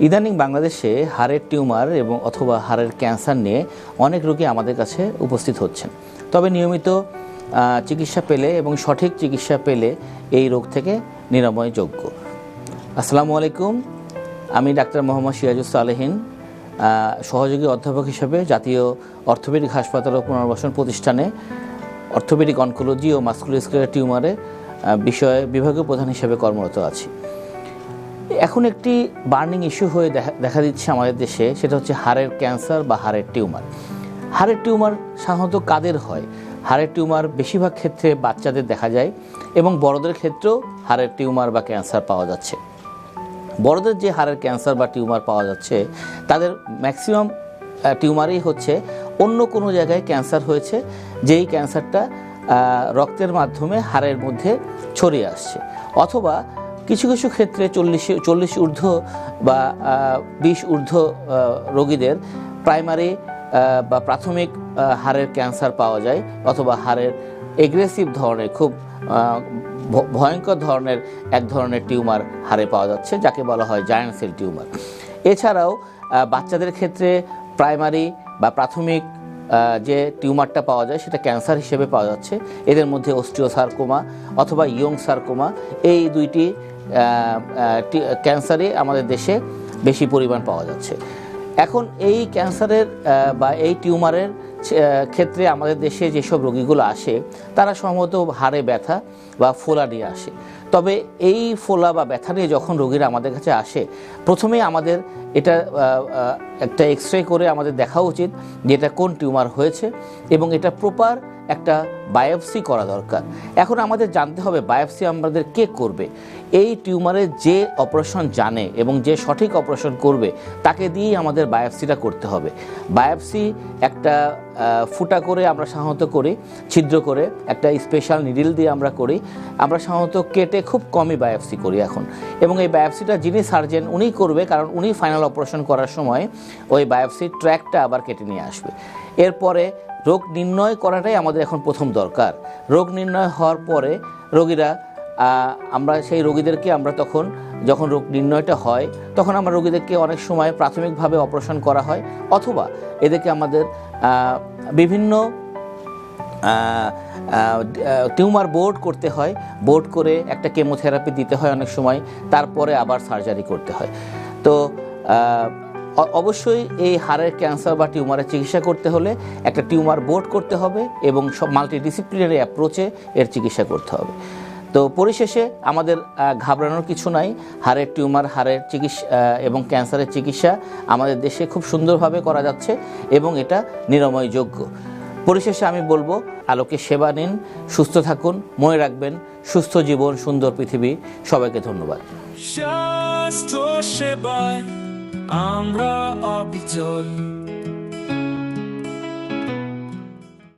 ইদানিং বাংলাদেশে হাড়ের টিউমার এবং অথবা হাড়ের ক্যান্সার নিয়ে অনেক রোগী আমাদের কাছে উপস্থিত হচ্ছেন। তবে নিয়মিত চিকিৎসা পেলে এবং সঠিক চিকিৎসা পেলে এই রোগ থেকে নিরাময়যোগ্য। আসসালামু আলাইকুম আমি ডাক্তার মোহাম্মদ সিরাজুস সালেহিন আহ, সহযোগী অধ্যাপক হিসেবে জাতীয় অর্থোপেডিক হাসপাতাল ও পুনর্বাসন প্রতিষ্ঠানে অর্থোপেডিক অনকোলজি ও মাস্কুলোস্কুলার টিউমারে বিষয়ে বিভাগীয় প্রধান হিসেবে কর্মরত আছি। এখন একটি বার্নিং ইস্যু হয়ে দেখা দিচ্ছে আমাদের দেশে, সেটা হচ্ছে হাড়ের ক্যান্সার বা হাড়ের টিউমার। হাড়ের টিউমার সাধারণত কাদের হয়? হাড়ের টিউমার বেশিরভাগ ক্ষেত্রে বাচ্চাদের দেখা যায় এবং বড়দের ক্ষেত্রেও হাড়ের টিউমার বা ক্যান্সার পাওয়া যাচ্ছে। বড়দের যে হাড়ের ক্যান্সার বা টিউমার পাওয়া যাচ্ছে, তাদের ম্যাক্সিমাম টিউমারই হচ্ছে অন্য কোনো জায়গায় ক্যান্সার হয়েছে, যেই ক্যান্সারটা রক্তের মাধ্যমে হাড়ের মধ্যে ছড়িয়ে আসছে। অথবা কিছু কিছু ক্ষেত্রে চল্লিশ চল্লিশ ঊর্ধ্ব বা বিশ ঊর্ধ্ব রোগীদের প্রাইমারি বা প্রাথমিক হাড়ের ক্যান্সার পাওয়া যায়, অথবা হাড়ের এগ্রেসিভ ধরনের খুব ভয়ঙ্কর ধরনের এক ধরনের টিউমার হাড়ে পাওয়া যাচ্ছে, যাকে বলা হয় জায়ান্ট সেল টিউমার। এছাড়াও বাচ্চাদের ক্ষেত্রে প্রাইমারি বা প্রাথমিক যে টিউমারটা পাওয়া যায় সেটা ক্যান্সার হিসেবে পাওয়া যাচ্ছে। এদের মধ্যে অস্টিওসার্কোমা অথবা ইয়ং সার্কোমা, এই দুইটি ক্যান্সারই আমাদের দেশে বেশি পরিমাণ পাওয়া যাচ্ছে। এখন এই ক্যান্সারের বা এই টিউমারের ক্ষেত্রে আমাদের দেশে যেসব রোগীগুলো আসে, তারা সম্ভবত হাড়ে ব্যথা বা ফোলা নিয়ে আসে। তবে এই ফোলা বা ব্যথা নিয়ে যখন রোগীরা আমাদের কাছে আসে, প্রথমেই আমাদের এটা একটা এক্স রে করে আমাদের দেখা উচিত যে এটা কোন টিউমার হয়েছে এবং এটা প্রপার একটা বায়োপসি করা দরকার। এখন আমাদের জানতে হবে বায়োপসি আমাদের কে করবে? এই টিউমারের যে অপারেশন জানে এবং যে সঠিক অপারেশন করবে, তাকে দিয়েই আমাদের বায়োপসিটা করতে হবে। বায়োপসি একটা ফুটা করে আমরা সাধারণত করি, ছিদ্র করে, একটা স্পেশাল নিডিল দিয়ে আমরা করি। আমরা সাধারণত কেটে খুব কমই বায়োপসি করি এখন। এবং এই বায়োপসিটা যিনি সার্জেন উনি করবে, কারণ উনি ফাইনাল অপারেশন করার সময় ওই বায়োপসির ট্র্যাকটা আবার কেটে নিয়ে আসবে। এরপরে রোগ নির্ণয় করাটাই আমাদের এখন প্রথম দরকার। রোগ নির্ণয় হওয়ার পরে রোগীরা আমরা সেই রোগীদেরকে আমরা তখন যখন রোগ নির্ণয়টা হয়, তখন আমরা রোগীদেরকে অনেক সময় প্রাথমিকভাবে অপারেশন করা হয়, অথবা এদেরকে আমাদের বিভিন্ন টিউমার বোর্ড করতে হয়। বোর্ড করে একটা কেমোথেরাপি দিতে হয় অনেক সময়, তারপরে আবার সার্জারি করতে হয়। তো অবশ্যই এই হাড়ের ক্যান্সার বা টিউমারের চিকিৎসা করতে হলে একটা টিউমার বোর্ড করতে হবে এবং সব মাল্টিডিসিপ্লিনারি অ্যাপ্রোচে এর চিকিৎসা করতে হবে। তো, পরিশেষে আমাদের ঘাবড়ানোর কিছু নাই। হাড়ের টিউমার, হাড়ের চিকিৎসা এবং ক্যান্সারের চিকিৎসা আমাদের দেশে খুব সুন্দরভাবে করা যাচ্ছে এবং এটা নিরাময়যোগ্য। পরিশেষে আমি বলব, আলোকে সেবা নিন, সুস্থ থাকুন, মনে রাখবেন, সুস্থ জীবন, সুন্দর পৃথিবী, সবাইকে ধন্যবাদ। সেবায় আমরা অবিচল।